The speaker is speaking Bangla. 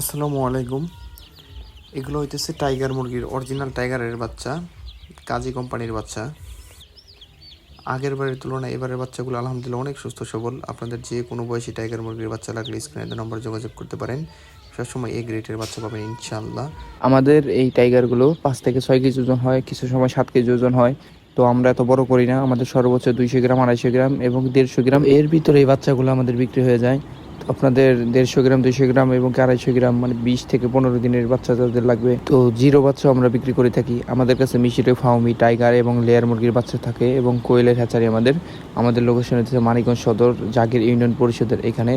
আসসালামু আলাইকুম। এগুলো হইতেছে টাইগার মুরগির অরিজিনাল টাইগারের বাচ্চা, কাজী কোম্পানির বাচ্চা। আগের বারের তুলনায় এবারের বাচ্চাগুলো আলহামদুলিল্লাহ অনেক সুস্থ, সবল। আপনাদের যে কোনো বয়সী টাইগার মুরগির বাচ্চা লাগলে স্ক্রিনে নম্বর যোগাযোগ করতে পারেন। সবসময় এই গ্রেটের বাচ্চা পাবেন, ইনশাআল্লাহ। আমাদের এই টাইগারগুলো পাঁচ থেকে ছয় কেজি ওজন হয়, কিছু সময় সাত কেজি ওজন হয়। তো আমরা এত বড় করি না, আমাদের সর্বোচ্চ দুইশো গ্রাম, আড়াইশো গ্রাম এবং দেড়শো গ্রাম। এর ভিতরে এই বাচ্চাগুলো আমাদের বিক্রি হয়ে যায়। আপনাদের দেড়শো গ্রাম, দুইশো গ্রাম এবং আড়াইশো গ্রাম মানে বিশ থেকে পনেরো দিনের বাচ্চা যাদের লাগবে। তো জিরো বাচ্চা আমরা বিক্রি করে থাকি। আমাদের কাছে মিশিরে ফাউমি, টাইগার এবং লেয়ার মুরগির বাচ্চা থাকে এবং কোয়েলের হ্যাচারি আমাদের। আমাদের লোকেশন হচ্ছে মানিকগঞ্জ সদর, জাগির ইউনিয়ন পরিষদের এখানে।